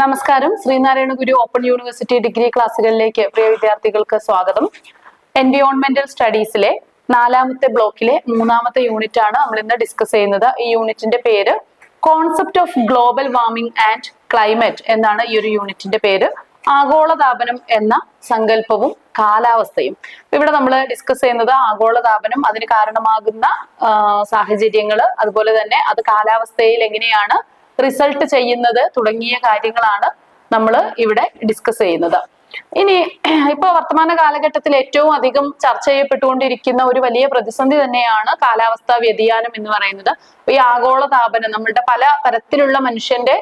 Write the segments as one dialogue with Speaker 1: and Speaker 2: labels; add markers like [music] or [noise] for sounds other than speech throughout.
Speaker 1: നമസ്കാരം. Sree Narayana Guru open university degree ക്ലാസ്സുകളിലേക്ക് പ്രിയ വിദ്യാർത്ഥികൾക്ക് സ്വാഗതം. എൻവിയോൺമെന്റൽ സ്റ്റഡീസിലെ നാലാമത്തെ ബ്ലോക്കിലെ മൂന്നാമത്തെ യൂണിറ്റ് ആണ് നമ്മൾ ഇന്ന് ഡിസ്കസ് ചെയ്യുന്നത്. ഈ യൂണിറ്റിന്റെ പേര് concept of global warming and climate എന്നാണ് ഈ ഒരു യൂണിറ്റിന്റെ പേര്. ആഗോളതാപനം എന്ന സങ്കല്പവും കാലാവസ്ഥയും. ഇവിടെ നമ്മൾ ഡിസ്കസ് ചെയ്യുന്നത് ആഗോളതാപനം അതിന് കാരണമാകുന്ന സാഹചര്യങ്ങൾ അതുപോലെ തന്നെ അത് കാലാവസ്ഥയിൽ എങ്ങനെയാണ് റിസൾട്ട് ചെയ്യുന്നത് തുടങ്ങിയ കാര്യങ്ങളാണ് നമ്മൾ ഇവിടെ ഡിസ്കസ് ചെയ്യുന്നത്. ഇനി ഇപ്പൊ വർത്തമാന കാലഘട്ടത്തിൽ ഏറ്റവും അധികം ചർച്ച ചെയ്യപ്പെട്ടുകൊണ്ടിരിക്കുന്ന ഒരു വലിയ പ്രതിസന്ധി തന്നെയാണ് കാലാവസ്ഥാ വ്യതിയാനം എന്ന് പറയുന്നത്. ഈ ആഗോള താപനം നമ്മളുടെ പല തരത്തിലുള്ള മനുഷ്യന്റെ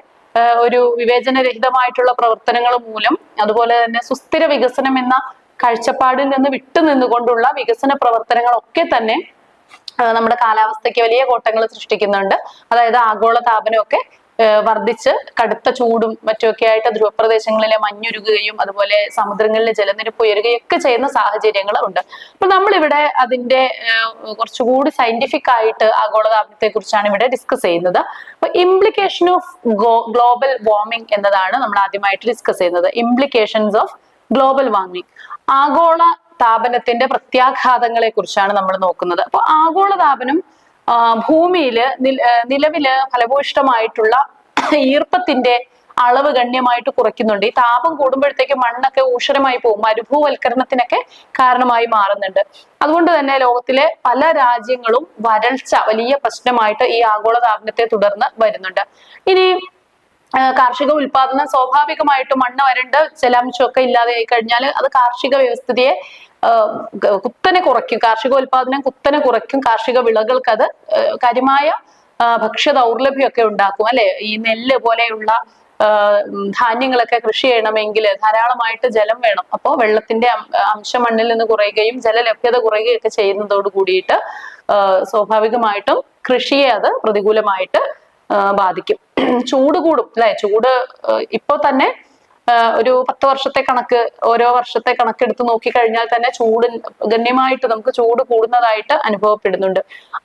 Speaker 1: ഒരു വിവേചനരഹിതമായിട്ടുള്ള പ്രവർത്തനങ്ങൾ മൂലം അതുപോലെ തന്നെ സുസ്ഥിര വികസനം എന്ന കാഴ്ചപ്പാടിൽ നിന്ന് വിട്ടു നിന്നുകൊണ്ടുള്ള വികസന പ്രവർത്തനങ്ങളൊക്കെ തന്നെ നമ്മുടെ കാലാവസ്ഥയ്ക്ക് വലിയ കോട്ടങ്ങൾ സൃഷ്ടിക്കുന്നുണ്ട്. അതായത് ആഗോള താപനമൊക്കെ വർദ്ധിച്ച് കടുത്ത ചൂടും മറ്റുമൊക്കെ ആയിട്ട് ധ്രുവപ്രദേശങ്ങളിലെ മഞ്ഞുരുകുകയും അതുപോലെ സമുദ്രങ്ങളിലെ ജലനിരപ്പ് ഉയരുകയും ഒക്കെ ചെയ്യുന്ന സാഹചര്യങ്ങൾ ഉണ്ട്. അപ്പൊ നമ്മളിവിടെ അതിന്റെ കുറച്ചുകൂടി സയന്റിഫിക് ആയിട്ട് ആഗോളതാപനത്തെ കുറിച്ചാണ് ഇവിടെ ഡിസ്കസ് ചെയ്യുന്നത്. അപ്പൊ ഇംപ്ലിക്കേഷൻ ഓഫ് ഗ്ലോബൽ വാർമിംഗ് എന്നതാണ് നമ്മൾ ആദ്യമായിട്ട് ഡിസ്കസ് ചെയ്യുന്നത്. ഇംപ്ലിക്കേഷൻസ് ഓഫ് ഗ്ലോബൽ വാർമിംഗ് ആഗോള താപനത്തിന്റെ പ്രത്യാഘാതങ്ങളെ കുറിച്ചാണ് നമ്മൾ നോക്കുന്നത്. അപ്പൊ ആഗോള ഭൂമിയിൽ നിലവിൽ ഫലഭൂയിഷ്ടമായിട്ടുള്ള [coughs] ഈർപ്പത്തിന്റെ അളവ് ഗണ്യമായിട്ട് കുറയ്ക്കുന്നുണ്ട്. ഈ താപം കൂടുമ്പോഴത്തേക്ക് മണ്ണൊക്കെ ഊഷരമായി പോകും. മരുഭൂവൽക്കരണത്തിനൊക്കെ കാരണമായി മാറുന്നുണ്ട്. അതുകൊണ്ട് തന്നെ ലോകത്തിലെ പല രാജ്യങ്ങളും വരൾച്ച വലിയ പ്രശ്നമായിട്ട് ഈ ആഗോള താപനത്തെ തുടർന്ന് വരുന്നുണ്ട്. ഇനി കാർഷിക ഉൽപാദനം സ്വാഭാവികമായിട്ടും മണ്ണ് വരണ്ട് ജലാംശമൊക്കെ ഇല്ലാതെ ആയി കഴിഞ്ഞാൽ അത് കാർഷിക വ്യവസ്ഥിതിയെ കുത്തനെ കുറയ്ക്കും. കാർഷികോൽപാദനം കുത്തനെ കുറയ്ക്കും. കാർഷിക വിളകൾക്ക് അത് കാര്യമായ ഭക്ഷ്യ ദൗർലഭ്യമൊക്കെ ഉണ്ടാക്കും. അല്ലെ? ഈ നെല്ല് പോലെയുള്ള ധാന്യങ്ങളൊക്കെ കൃഷി ചെയ്യണമെങ്കിൽ ധാരാളമായിട്ട് ജലം വേണം. അപ്പോൾ വെള്ളത്തിന്റെ അംശം മണ്ണിൽ നിന്ന് കുറയുകയും ജലലഭ്യത കുറയുകയൊക്കെ ചെയ്യുന്നതോട് കൂടിയിട്ട് സ്വാഭാവികമായിട്ടും കൃഷിയെ അത് പ്രതികൂലമായിട്ട് ബാധിക്കും. ചൂട് കൂടും. അല്ലെ? ചൂട് ഇപ്പൊ തന്നെ ഒരു പത്ത് വർഷത്തെ കണക്ക് ഓരോ വർഷത്തെ കണക്ക് കണക്കെടുത്ത് നോക്കിക്കഴിഞ്ഞാൽ തന്നെ ചൂട് ഗണ്യമായിട്ട് നമുക്ക് ചൂട് കൂടുന്നതായിട്ട് അനുഭവപ്പെടുന്നുണ്ട്.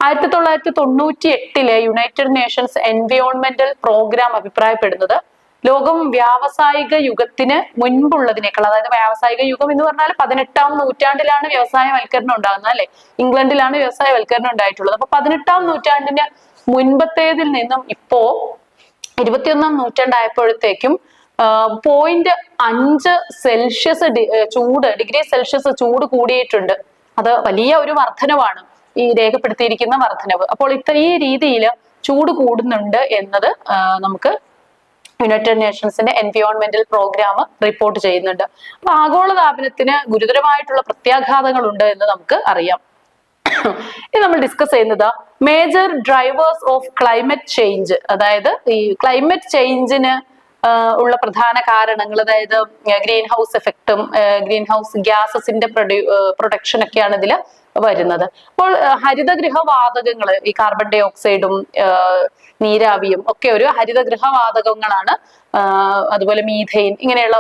Speaker 1: ആയിരത്തി തൊള്ളായിരത്തി തൊണ്ണൂറ്റി എട്ടിലെ യുണൈറ്റഡ് നേഷൻസ് എൻവയോൺമെന്റൽ പ്രോഗ്രാം അഭിപ്രായപ്പെടുന്നത് ലോകം വ്യാവസായിക യുഗത്തിന് മുൻപുള്ളതിനേക്കാൾ അതായത് വ്യാവസായിക യുഗം എന്ന് പറഞ്ഞാൽ പതിനെട്ടാം നൂറ്റാണ്ടിലാണ് വ്യവസായവൽക്കരണം ഉണ്ടാകുന്നത് അല്ലെ? ഇംഗ്ലണ്ടിലാണ് വ്യവസായവൽക്കരണം ഉണ്ടായിട്ടുള്ളത്. അപ്പൊ പതിനെട്ടാം നൂറ്റാണ്ടിന് മുൻപത്തേതിൽ നിന്നും ഇപ്പോ ഇരുപത്തിയൊന്നാം നൂറ്റാണ്ടായപ്പോഴത്തേക്കും പോയിന്റ് അഞ്ച് സെൽഷ്യസ് ചൂട് ഡിഗ്രി സെൽഷ്യസ് ചൂട് കൂടിയിട്ടുണ്ട്. അത് വലിയ ഒരു വർധനവാണ് ഈ രേഖപ്പെടുത്തിയിരിക്കുന്ന വർധനവ് അപ്പോൾ ഇത്ര ഈ രീതിയിൽ ചൂട് കൂടുന്നുണ്ട് എന്നത് നമുക്ക് യുണൈറ്റഡ് നേഷൻസിന്റെ എൻവയോൺമെന്റൽ പ്രോഗ്രാം റിപ്പോർട്ട് ചെയ്യുന്നുണ്ട്. അപ്പൊ ആഗോളതാപനത്തിന് ഗുരുതരമായിട്ടുള്ള പ്രത്യാഘാതങ്ങൾ ഉണ്ട് എന്ന് നമുക്ക് അറിയാം. ഇത് നമ്മൾ ഡിസ്കസ് ചെയ്യുന്നത് major drivers of climate change അതായത് ഈ ക്ലൈമറ്റ് ചേഞ്ചിന് ഉള്ള പ്രധാന കാരണങ്ങൾ അതായത് ഗ്രീൻ ഹൗസ് എഫക്റ്റും ഗ്രീൻ ഹൗസ് ഗ്യാസസിന്റെ പ്രൊഡക്ഷൻ ഒക്കെയാണ് ഇതിൽ വരുന്നത്. അപ്പോൾ ഹരിതഗൃഹ വാതകങ്ങൾ ഈ കാർബൺ ഡൈ ഓക്സൈഡും നീരാവിയും ഒക്കെ ഒരു ഹരിതഗൃഹ വാതകങ്ങളാണ് അതുപോലെ മീഥെയിൻ ഇങ്ങനെയുള്ള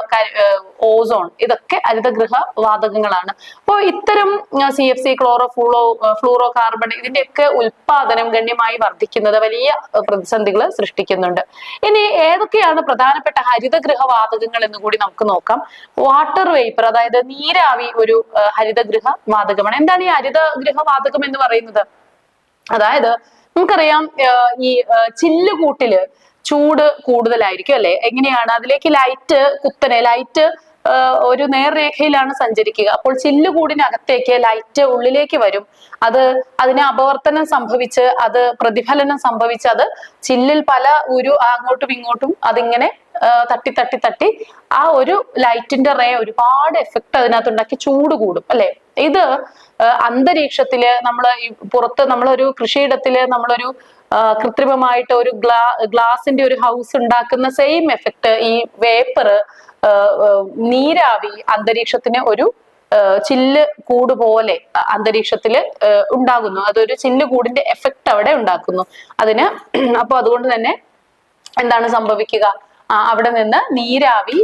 Speaker 1: ഓസോൺ ഇതൊക്കെ ഹരിതഗൃഹ വാതകങ്ങളാണ് അപ്പോൾ ഇത്തരം C F C chloro fluoro fluoro carbon ഇതിന്റെയൊക്കെ ഉൽപാദനം ഗണ്യമായി വർദ്ധിക്കുന്നത് വലിയ പ്രതിസന്ധികൾ സൃഷ്ടിക്കുന്നുണ്ട്. ഇനി ഏതൊക്കെയാണ് പ്രധാനപ്പെട്ട ഹരിതഗൃഹ വാതകങ്ങൾ എന്ന് കൂടി നമുക്ക് നോക്കാം. വാട്ടർ വേപ്പർ അതായത് നീരാവി ഒരു ഹരിതഗൃഹ വാതകമാണ് എന്താണ് ഈ ഹരിതഗൃഹ ഗൃഹവാതകം എന്ന് പറയുന്നത്. അതായത് നമുക്കറിയാം ഈ ചില്ലുകൂട്ടിൽ ചൂട് കൂടുതലായിരിക്കും അല്ലെ? എങ്ങനെയാണ്? അതിലേക്ക് ലൈറ്റ് കുത്തനെ ലൈറ്റ് ഒരു നേർരേഖയിലാണ് സഞ്ചരിക്കുക. അപ്പോൾ ചില്ലുകൂടിനകത്തേക്ക് ലൈറ്റ് ഉള്ളിലേക്ക് വരും. അത് അതിന് അപവർത്തനം സംഭവിച്ച് അത് പ്രതിഫലനം സംഭവിച്ച് അത് ചില്ലിൽ പല ഒരു അങ്ങോട്ടും ഇങ്ങോട്ടും അതിങ്ങനെ തട്ടി തട്ടി തട്ടി ആ ഒരു ലൈറ്റിന്റെ റേ ഒരുപാട് എഫക്ട് അതിനകത്ത് ഉണ്ടാക്കി ചൂട് കൂടും അല്ലെ? ഇത് അന്തരീക്ഷത്തിൽ നമ്മൾ പുറത്ത് നമ്മളൊരു കൃഷിയിടത്തിൽ നമ്മളൊരു കൃത്രിമമായിട്ട് ഒരു ഗ്ലാ ഗ്ലാസിന്റെ ഒരു ഹൗസ് ഉണ്ടാക്കുന്ന സെയിം എഫക്ട് ഈ വേപ്പർ നീരാവി അന്തരീക്ഷത്തിന് ഒരു ചില്ല് കൂട് പോലെ അന്തരീക്ഷത്തിൽ ഉണ്ടാകുന്നു. അതൊരു ചില്ല് കൂടിന്റെ എഫക്റ്റ് അവിടെ ഉണ്ടാക്കുന്നു. അതിന് അപ്പൊ അതുകൊണ്ട് തന്നെ എന്താണ് സംഭവിക്കുക? അവിടെ നിന്ന് നീരാവി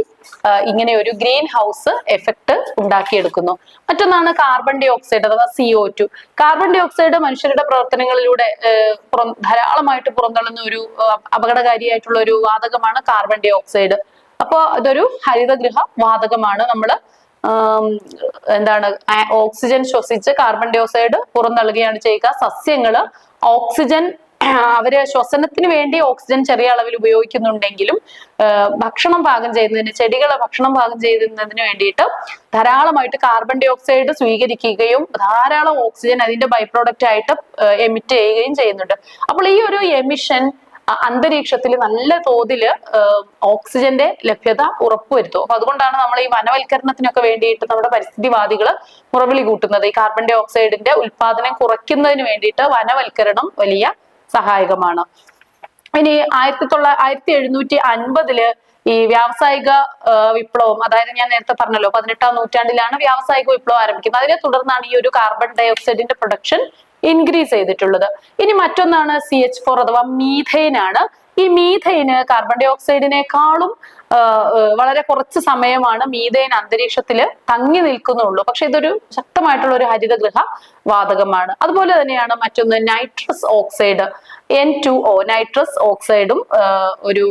Speaker 1: ഇങ്ങനെ ഒരു ഗ്രീൻ ഹൗസ് എഫക്ട് ഉണ്ടാക്കിയെടുക്കുന്നു. മറ്റൊന്നാണ് കാർബൺ ഡൈ ഓക്സൈഡ് അഥവാ CO two carbon dioxide മനുഷ്യരുടെ പ്രവർത്തനങ്ങളിലൂടെ ധാരാളമായിട്ട് പുറന്തള്ളുന്ന ഒരു അപകടകാരിയായിട്ടുള്ള ഒരു വാതകമാണ് കാർബൺ ഡൈ ഓക്സൈഡ് അപ്പോൾ അതൊരു ഹരിതഗൃഹ വാതകമാണ്. നമ്മൾ എന്താണ് ഓക്സിജൻ ശ്വസിച്ച് കാർബൺ ഡൈ ഓക്സൈഡ് പുറന്തള്ളുകയാണ് ചെയ്യുക. സസ്യങ്ങൾ ഓക്സിജൻ അവർ ശ്വസനത്തിന് വേണ്ടി ഓക്സിജൻ ചെറിയ അളവിൽ ഉപയോഗിക്കുന്നുണ്ടെങ്കിലും ഭക്ഷണം പാകം ചെയ്യുന്നതിന് ചെടികളെ ഭക്ഷണം പാകം ചെയ്യുന്നതിന് വേണ്ടിയിട്ട് ധാരാളമായിട്ട് കാർബൺ ഡൈ ഓക്സൈഡ് സ്വീകരിക്കുകയും ധാരാളം ഓക്സിജൻ അതിന്റെ ബൈ പ്രോഡക്റ്റ് ആയിട്ട് എമിറ്റ് ചെയ്യുകയും ചെയ്യുന്നുണ്ട്. അപ്പോൾ ഈ ഒരു എമിഷൻ അന്തരീക്ഷത്തിൽ നല്ല തോതിൽ ഓക്സിജന്റെ ലഭ്യത ഉറപ്പുവരുത്തും. അപ്പൊ അതുകൊണ്ടാണ് നമ്മൾ ഈ വനവൽക്കരണത്തിനൊക്കെ വേണ്ടിയിട്ട് നമ്മുടെ പരിസ്ഥിതിവാദികൾ മുറവിളി കൂട്ടുന്നത്. ഈ കാർബൺ ഡൈ ഓക്സൈഡിന്റെ ഉൽപാദനം കുറയ്ക്കുന്നതിന് വേണ്ടിയിട്ട് വനവൽക്കരണം വലിയ സഹായകമാണ്. ഇനി ആയിരത്തി തൊള്ള ആയിരത്തി എഴുന്നൂറ്റി അൻപതിൽ ഈ വ്യാവസായിക വിപ്ലവം അതായത് ഞാൻ നേരത്തെ പറഞ്ഞല്ലോ പതിനെട്ടാം നൂറ്റാണ്ടിലാണ് വ്യാവസായിക വിപ്ലവം ആരംഭിക്കുന്നത്. അതിനെ തുടർന്നാണ് ഈ ഒരു കാർബൺ ഡൈ ഓക്സൈഡിന്റെ പ്രൊഡക്ഷൻ ഇൻക്രീസ് ചെയ്തിട്ടുള്ളത്. ഇനി മറ്റൊന്നാണ് സി എച്ച് ഫോർ അഥവാ മീഥൈൻ ആണ്. ഈ മീഥൈന് കാർബൺ ഡൈ ഓക്സൈഡിനേക്കാളും വളരെ കുറച്ച് സമയമാണ് മീതേൻ അന്തരീക്ഷത്തിൽ തങ്ങി നിൽക്കുന്നുള്ളൂ. പക്ഷെ ഇതൊരു ശക്തമായിട്ടുള്ള ഒരു ഹരിതഗൃഹ വാതകമാണ്. അതുപോലെ തന്നെയാണ് മറ്റൊന്ന് nitrous oxide N two O nitrous ഓക്സൈഡും ഒരു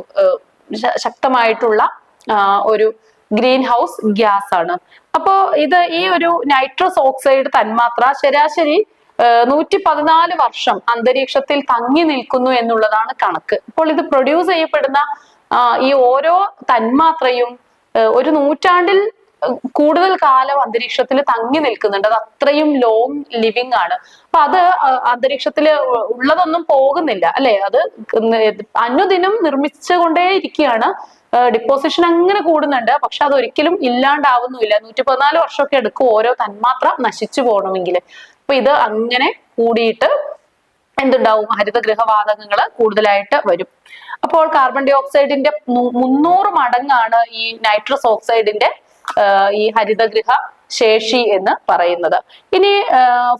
Speaker 1: ശക്തമായിട്ടുള്ള ഒരു ഗ്രീൻ ഹൗസ് ഗ്യാസ് ആണ് അപ്പോ ഇത് ഈ ഒരു നൈട്രസ് ഓക്സൈഡ് തന്മാത്ര ശരാശരി നൂറ്റി പതിനാല് വർഷം അന്തരീക്ഷത്തിൽ തങ്ങി നിൽക്കുന്നു എന്നുള്ളതാണ് കണക്ക്. അപ്പോൾ ഇത് പ്രൊഡ്യൂസ് ചെയ്യപ്പെടുന്ന ഈ ഓരോ തന്മാത്രയും ഒരു നൂറ്റാണ്ടിൽ കൂടുതൽ കാലം അന്തരീക്ഷത്തിൽ തങ്ങി നിൽക്കുന്നുണ്ട്. അത് അത്രയും ലോങ് ലിവിങ് ആണ്. അപ്പൊ അത് അന്തരീക്ഷത്തിൽ ഉള്ളതൊന്നും പോകുന്നില്ല അല്ലെ? അത് അനുദിനം നിർമ്മിച്ചുകൊണ്ടേ ഇരിക്കുകയാണ്. ഡിപ്പോസിഷൻ അങ്ങനെ കൂടുന്നുണ്ട്. പക്ഷെ അത് ഒരിക്കലും ഇല്ലാണ്ടാവുന്നുമില്ല. നൂറ്റി പതിനാല് വർഷമൊക്കെ എടുക്കും ഓരോ തന്മാത്ര നശിച്ചു പോകണമെങ്കിൽ അപ്പൊ ഇത് അങ്ങനെ കൂടിയിട്ട് എന്തുണ്ടാവും? ഹരിതഗൃഹവാതകങ്ങൾ കൂടുതലായിട്ട് വരും. അപ്പോൾ കാർബൺ ഡൈ ഓക്സൈഡിന്റെ മുന്നൂറ് മടങ്ങാണ് ഈ നൈട്രസ് ഓക്സൈഡിന്റെ ഈ ഹരിതഗൃഹ ശേഷി എന്ന് പറയുന്നത്. ഇനി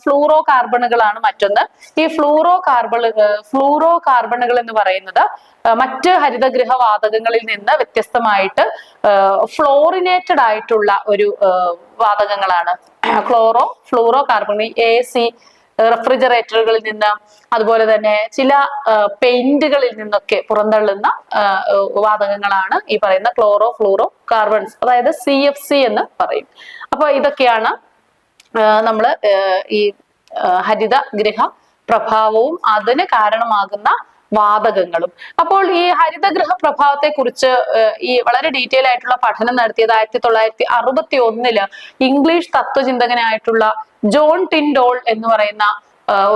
Speaker 1: ഫ്ലൂറോ കാർബണുകളാണ് മറ്റൊന്ന്. ഈ ഫ്ലൂറോ കാർബൺ ഫ്ലൂറോ കാർബണുകൾ എന്ന് പറയുന്നത് മറ്റ് ഹരിതഗൃഹ വാതകങ്ങളിൽ നിന്ന് വ്യത്യസ്തമായിട്ട് ഫ്ലോറിനേറ്റഡ് ആയിട്ടുള്ള ഒരു വാതകങ്ങളാണ്. Chloro fluoro carbon A C റെഫ്രിജറേറ്ററുകളിൽ നിന്ന് അതുപോലെ തന്നെ ചില പെയിന്റുകളിൽ നിന്നൊക്കെ പുറന്തള്ളുന്ന വാതകങ്ങളാണ് ഈ പറയുന്ന ക്ലോറോ ഫ്ലൂറോ കാർബൺസ് അതായത് സി എഫ് സി എന്ന് പറയും. അപ്പൊ ഇതൊക്കെയാണ് നമ്മൾ ഈ ഹരിത ഗൃഹ പ്രഭാവവും അതിന് കാരണമാകുന്ന വാതകങ്ങളും. അപ്പോൾ ഈ ഹരിതഗൃഹ പ്രഭാവത്തെ കുറിച്ച് ഈ വളരെ ഡീറ്റെയിൽ ആയിട്ടുള്ള പഠനം നടത്തിയത് ആയിരത്തി തൊള്ളായിരത്തി അറുപത്തി ഒന്നിൽ ഇംഗ്ലീഷ് തത്വചിന്തകനായിട്ടുള്ള ജോൺ ടിൻഡോൾ എന്ന് പറയുന്ന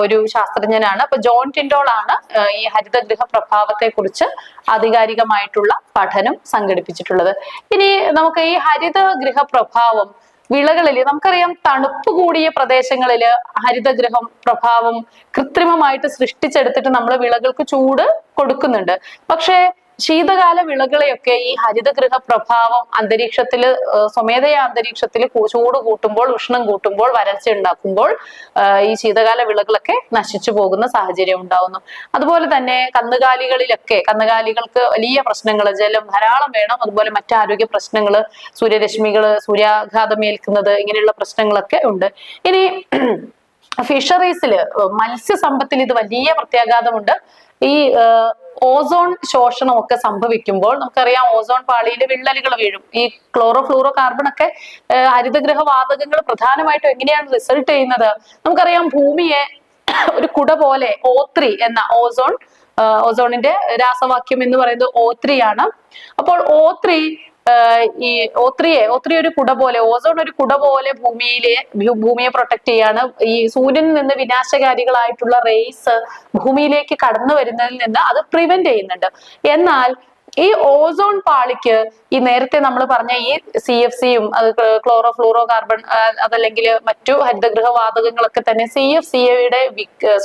Speaker 1: ഒരു ശാസ്ത്രജ്ഞനാണ്. അപ്പൊ ജോൺ ടിൻഡോൾ ആണ് ഈ ഹരിതഗൃഹ പ്രഭാവത്തെ കുറിച്ച് ആധികാരികമായിട്ടുള്ള പഠനം സംഘടിപ്പിച്ചിട്ടുള്ളത്. ഇനി നമുക്ക് ഈ ഹരിതഗൃഹ പ്രഭാവം വിളകളിൽ നമുക്കറിയാം തണുപ്പ് കൂടിയ പ്രദേശങ്ങളിൽ ഹരിതഗൃഹം പ്രഭാവം കൃത്രിമമായിട്ട് സൃഷ്ടിച്ചെടുത്തിട്ട് നമ്മൾ വിളകൾക്ക് ചൂട് കൊടുക്കുന്നുണ്ട്. പക്ഷേ ശീതകാല വിളകളെയൊക്കെ ഈ ഹരിതഗൃഹ പ്രഭാവം അന്തരീക്ഷത്തിൽ സ്വമേധയാ അന്തരീക്ഷത്തിൽ ചൂട് കൂട്ടുമ്പോൾ ഉഷ്ണം കൂട്ടുമ്പോൾ വരൾച്ച ഉണ്ടാക്കുമ്പോൾ ഈ ശീതകാല വിളകളൊക്കെ നശിച്ചു പോകുന്ന സാഹചര്യം ഉണ്ടാവുന്നു. അതുപോലെ തന്നെ കന്നുകാലികളിലൊക്കെ കന്നുകാലികൾക്ക് വലിയ പ്രശ്നങ്ങൾ ജലം ധാരാളം വേണം. അതുപോലെ മറ്റ് ആരോഗ്യ പ്രശ്നങ്ങൾ സൂര്യരശ്മികൾ സൂര്യാഘാതം ഏൽക്കുന്നത് ഇങ്ങനെയുള്ള പ്രശ്നങ്ങളൊക്കെ ഉണ്ട്. ഇനി [clears throat] ഫിഷറീസിൽ മത്സ്യസമ്പത്തിൽ ഇത് വലിയ പ്രത്യാഘാതമുണ്ട്. ഈ ഓസോൺ ശോഷണം ഒക്കെ സംഭവിക്കുമ്പോൾ നമുക്കറിയാം ഓസോൺ പാളിയിൽ വിള്ളലുകൾ വീഴും. ഈ ക്ലോറോ ഫ്ലൂറോ കാർബൺ ഒക്കെ ഹരിതഗ്രഹ വാതകങ്ങൾ പ്രധാനമായിട്ടും എങ്ങനെയാണ് റിസൾട്ട് ചെയ്യുന്നത്? നമുക്കറിയാം ഭൂമിയെ ഒരു കുട പോലെ ഓത്രി എന്ന ഓസോൺ ഓസോണിന്റെ രാസവാക്യം എന്ന് പറയുന്നത് ഓത്രിയാണ് അപ്പോൾ ഓത്രി ഈ ഒത്തിരിയെ ഒത്തിരി ഒരു കുട പോലെ ഓസോൺ ഒരു കുട പോലെ ഭൂമിയിലെ ഭൂമിയെ പ്രൊട്ടക്ട് ചെയ്യാണ്. ഈ സൂര്യനിൽ നിന്ന് വിനാശകാരികളായിട്ടുള്ള റേസ് ഭൂമിയിലേക്ക് കടന്നു വരുന്നതിൽ നിന്ന് അത് പ്രിവെന്റ് ചെയ്യുന്നുണ്ട്. എന്നാൽ ഈ ഓസോൺ പാളിക്ക് ഈ നേരത്തെ നമ്മൾ പറഞ്ഞ ഈ സി എഫ് സിയും അത് ക്ലോറോ ഫ്ലൂറോ കാർബൺ അതല്ലെങ്കിൽ മറ്റു ഹരിതഗൃഹ വാതകങ്ങളൊക്കെ തന്നെ സി എഫ് സിയുടെ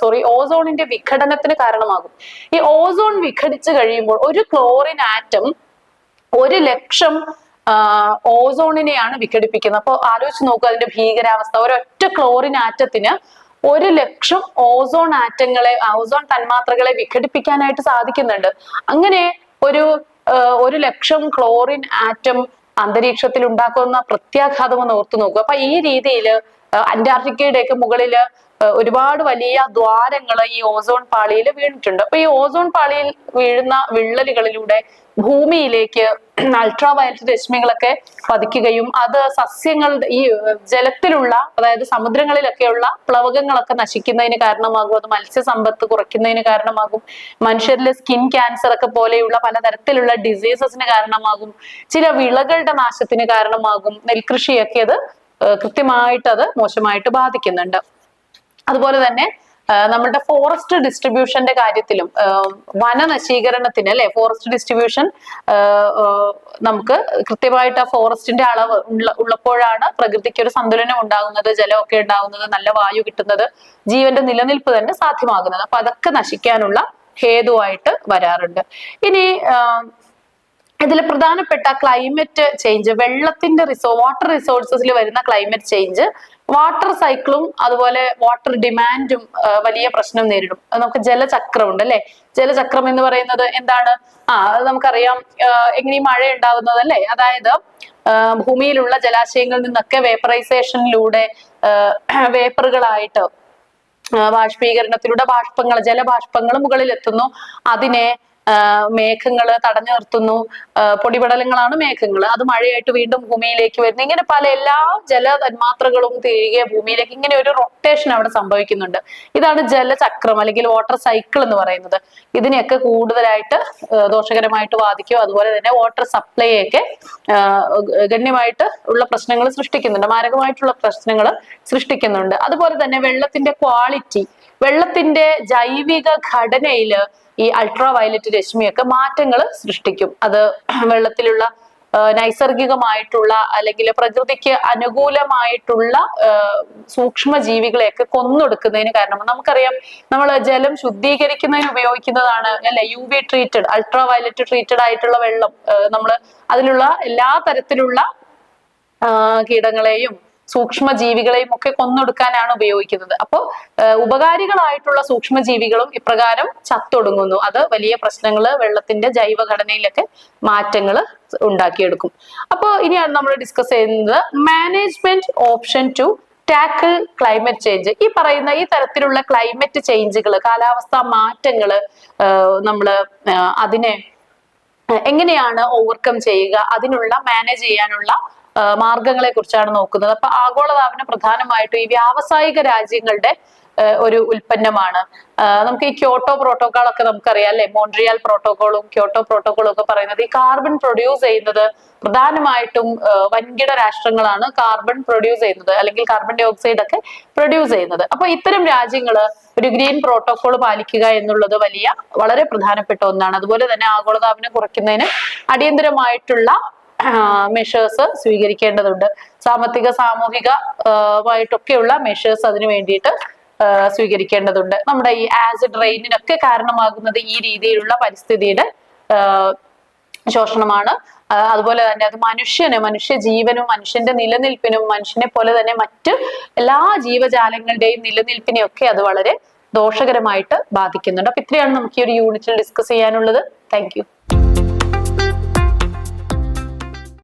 Speaker 1: സോറി ഓസോണിന്റെ വിഘടനത്തിന് കാരണമാകും. ഈ ഓസോൺ വിഘടിച്ചു കഴിയുമ്പോൾ ഒരു ക്ലോറിൻ ആറ്റം ഒരു ലക്ഷം ഓസോണിനെയാണ് വിഘടിപ്പിക്കുന്നത്. അപ്പോൾ ആലോചിച്ച് നോക്കുക അതിന്റെ ഭീകരാവസ്ഥ. ഒരൊറ്റ ക്ലോറിൻ ആറ്റത്തിന് ഒരു ലക്ഷം ഓസോൺ ആറ്റങ്ങളെ ഓസോൺ തന്മാത്രകളെ വിഘടിപ്പിക്കാനായിട്ട് സാധിക്കുന്നുണ്ട്. അങ്ങനെ ഒരു ഒരു ലക്ഷം ക്ലോറിൻ ആറ്റം അന്തരീക്ഷത്തിൽ ഉണ്ടാക്കുന്ന പ്രത്യാഘാതം ഒന്ന് ഓർത്തു നോക്കുക അപ്പൊ ഈ രീതിയിൽ അന്റാർട്ടിക്കയുടെ ഒക്കെ മുകളിൽ ഒരുപാട് വലിയ ദ്വാരങ്ങൾ ഈ ഓസോൺ പാളിയിൽ വീണിട്ടുണ്ട്. അപ്പൊ ഈ ഓസോൺ പാളിയിൽ വീഴുന്ന വിള്ളലുകളിലൂടെ ഭൂമിയിലേക്ക് അൾട്രാ വയലറ്റ് രശ്മികളൊക്കെ പതിക്കുകയും അത് സസ്യങ്ങളുടെ ഈ ജലത്തിലുള്ള അതായത് സമുദ്രങ്ങളിലൊക്കെയുള്ള പ്ലവകങ്ങളൊക്കെ നശിക്കുന്നതിന് കാരണമാകും അത് മത്സ്യസമ്പത്ത് കുറയ്ക്കുന്നതിന് കാരണമാകും മനുഷ്യരിലെ സ്കിൻ ക്യാൻസർ ഒക്കെ പോലെയുള്ള പലതരത്തിലുള്ള ഡിസീസസിന് കാരണമാകും ചില വിളകളുടെ നാശത്തിന് കാരണമാകും നെൽകൃഷിയൊക്കെ അത് കൃത്യമായിട്ട് അത് മോശമായിട്ട് ബാധിക്കുന്നുണ്ട്. അതുപോലെ തന്നെ നമ്മുടെ ഫോറസ്റ്റ് ഡിസ്ട്രിബ്യൂഷന്റെ കാര്യത്തിലും വനനശീകരണത്തിന് അല്ലെ? ഫോറസ്റ്റ് ഡിസ്ട്രിബ്യൂഷൻ നമുക്ക് കൃത്യമായിട്ട് ആ ഫോറസ്റ്റിന്റെ അളവ് ഉള്ളപ്പോഴാണ് പ്രകൃതിക്ക് ഒരു സന്തുലനം ഉണ്ടാകുന്നത് ജലമൊക്കെ ഉണ്ടാകുന്നത് നല്ല വായു കിട്ടുന്നത് ജീവന്റെ നിലനിൽപ്പ് തന്നെ സാധ്യമാകുന്നത്. അപ്പൊ അതൊക്കെ നശിക്കാനുള്ള ഹേതുവായിട്ട് വരാറുണ്ട്. ഇനി ഇതിൽ പ്രധാനപ്പെട്ട ക്ലൈമറ്റ് ചേഞ്ച് വെള്ളത്തിന്റെ റിസോ വാട്ടർ റിസോഴ്സസിൽ വരുന്ന ക്ലൈമറ്റ് ചേഞ്ച് വാട്ടർ സൈക്കിളും അതുപോലെ വാട്ടർ ഡിമാൻഡും വലിയ പ്രശ്നം നേരിടും. അത് നമുക്ക് ജലചക്രമുണ്ട് അല്ലെ? ജലചക്രം എന്ന് പറയുന്നത് എന്താണ്? ആ അത് നമുക്കറിയാം. എങ്ങനെ മഴ ഉണ്ടാകുന്നത് അല്ലെ? അതായത് ഭൂമിയിലുള്ള ജലാശയങ്ങളിൽ നിന്നൊക്കെ വേപ്പറൈസേഷനിലൂടെ വേപ്പറുകളായിട്ട് ബാഷ്പീകരണത്തിലൂടെ ബാഷ്പങ്ങൾ ജലബാഷ്പങ്ങൾ മുകളിലെത്തുന്നു. അതിനെ ആ, മേഘങ്ങൾ തടഞ്ഞു നിർത്തുന്നു. പൊടിപടലങ്ങളാണ് മേഘങ്ങൾ അത് മഴയായിട്ട് വീണ്ടും ഭൂമിയിലേക്ക് വരുന്നു. ഇങ്ങനെ പല എല്ലാ ജല തന്മാത്രകളും തിരികെ ഭൂമിയിലേക്ക് ഇങ്ങനെ ഒരു റൊട്ടേഷൻ അവിടെ സംഭവിക്കുന്നുണ്ട്. ഇതാണ് ജലചക്രം അല്ലെങ്കിൽ വാട്ടർ സൈക്കിൾ എന്ന് പറയുന്നത്. ഇതിനെയൊക്കെ കൂടുതലായിട്ട് ദോഷകരമായിട്ട് ബാധിക്കും. അതുപോലെ തന്നെ വാട്ടർ സപ്ലൈയൊക്കെ ഗണ്യമായിട്ട് ഉള്ള പ്രശ്നങ്ങൾ സൃഷ്ടിക്കുന്നുണ്ട്. മാരകമായിട്ടുള്ള പ്രശ്നങ്ങൾ സൃഷ്ടിക്കുന്നുണ്ട്. അതുപോലെ തന്നെ വെള്ളത്തിന്റെ ക്വാളിറ്റി വെള്ളത്തിന്റെ ജൈവിക ഘടനയിൽ ഈ അൾട്രാ വയലറ്റ് രശ്മിയൊക്കെ മാറ്റങ്ങൾ സൃഷ്ടിക്കും. അത് [clears throat] വെള്ളത്തിലുള്ള നൈസർഗികമായിട്ടുള്ള അല്ലെങ്കിൽ പ്രകൃതിക്ക് അനുകൂലമായിട്ടുള്ള സൂക്ഷ്മ ജീവികളെയൊക്കെ കൊന്നൊടുക്കുന്നതിന് കാരണം നമുക്കറിയാം നമ്മൾ ജലം ശുദ്ധീകരിക്കുന്നതിന് ഉപയോഗിക്കുന്നതാണ് അല്ലെ? U V treated ultraviolet treated ആയിട്ടുള്ള വെള്ളം. നമ്മൾ അതിലുള്ള എല്ലാ തരത്തിലുള്ള കീടങ്ങളെയും സൂക്ഷ്മ ജീവികളെയും ഒക്കെ കൊന്നൊടുക്കാനാണ് ഉപയോഗിക്കുന്നത്. അപ്പോൾ ഉപകാരികളായിട്ടുള്ള സൂക്ഷ്മ ജീവികളും ഇപ്രകാരം ചത്തൊടുങ്ങുന്നു. അത് വലിയ പ്രശ്നങ്ങൾ വെള്ളത്തിന്റെ ജൈവഘടനയിലൊക്കെ മാറ്റങ്ങൾ ഉണ്ടാക്കിയെടുക്കും. അപ്പോൾ ഇനിയാണ് നമ്മൾ ഡിസ്കസ് ചെയ്യുന്നത് management option to tackle climate change ഈ പറയുന്ന ഈ തരത്തിലുള്ള ക്ലൈമറ്റ് ചേഞ്ചുകൾ കാലാവസ്ഥാ മാറ്റങ്ങൾ നമ്മൾ അതിനെ എങ്ങനെയാണ് ഓവർകം ചെയ്യുക അതിനുള്ള മാനേജ് ചെയ്യാനുള്ള മാർഗങ്ങളെ കുറിച്ചാണ് നോക്കുന്നത്. അപ്പൊ ആഗോളതാപനം പ്രധാനമായിട്ടും ഈ വ്യാവസായിക രാജ്യങ്ങളുടെ ഒരു ഉൽപ്പന്നമാണ്. നമുക്ക് ഈ ക്യോട്ടോ പ്രോട്ടോകോൾ ഒക്കെ നമുക്കറിയാം അല്ലെ? മോൺട്രിയാൽ പ്രോട്ടോകോളും ക്യോട്ടോ പ്രോട്ടോകോളും ഒക്കെ പറയുന്നത് ഈ കാർബൺ പ്രൊഡ്യൂസ് ചെയ്യുന്നത് പ്രധാനമായിട്ടും വൻകിട രാഷ്ട്രങ്ങളാണ് കാർബൺ പ്രൊഡ്യൂസ് ചെയ്യുന്നത് അല്ലെങ്കിൽ കാർബൺ ഡൈ ഓക്സൈഡ് ഒക്കെ പ്രൊഡ്യൂസ് ചെയ്യുന്നത്. അപ്പൊ ഇത്തരം രാജ്യങ്ങൾ ഒരു ഗ്രീൻ പ്രോട്ടോകോൾ പാലിക്കുക എന്നുള്ളത് വലിയ വളരെ പ്രധാനപ്പെട്ട ഒന്നാണ്. അതുപോലെ തന്നെ ആഗോളതാപനം കുറയ്ക്കുന്നതിന് അടിയന്തരമായിട്ടുള്ള മെഷേഴ്സ് സ്വീകരിക്കേണ്ടതുണ്ട്. സാമ്പത്തിക സാമൂഹിക മായിട്ടൊക്കെയുള്ള മെഷേഴ്സ് അതിനു വേണ്ടിയിട്ട് സ്വീകരിക്കേണ്ടതുണ്ട്. നമ്മുടെ ഈ ആസിഡ് റെയിനിനൊക്കെ കാരണമാകുന്നത് ഈ രീതിയിലുള്ള പരിസ്ഥിതിയുടെ ശോഷണമാണ്. അതുപോലെ തന്നെ അത് മനുഷ്യന് മനുഷ്യ ജീവനും മനുഷ്യന്റെ നിലനിൽപ്പിനും മനുഷ്യനെ പോലെ തന്നെ മറ്റ് എല്ലാ ജീവജാലങ്ങളുടെയും നിലനിൽപ്പിനെയൊക്കെ അത് വളരെ ദോഷകരമായിട്ട് ബാധിക്കുന്നുണ്ട്. അപ്പൊ ഇത്രയാണ് നമുക്ക് ഈ ഒരു യൂണിറ്റിൽ ഡിസ്കസ് ചെയ്യാനുള്ളത്. താങ്ക്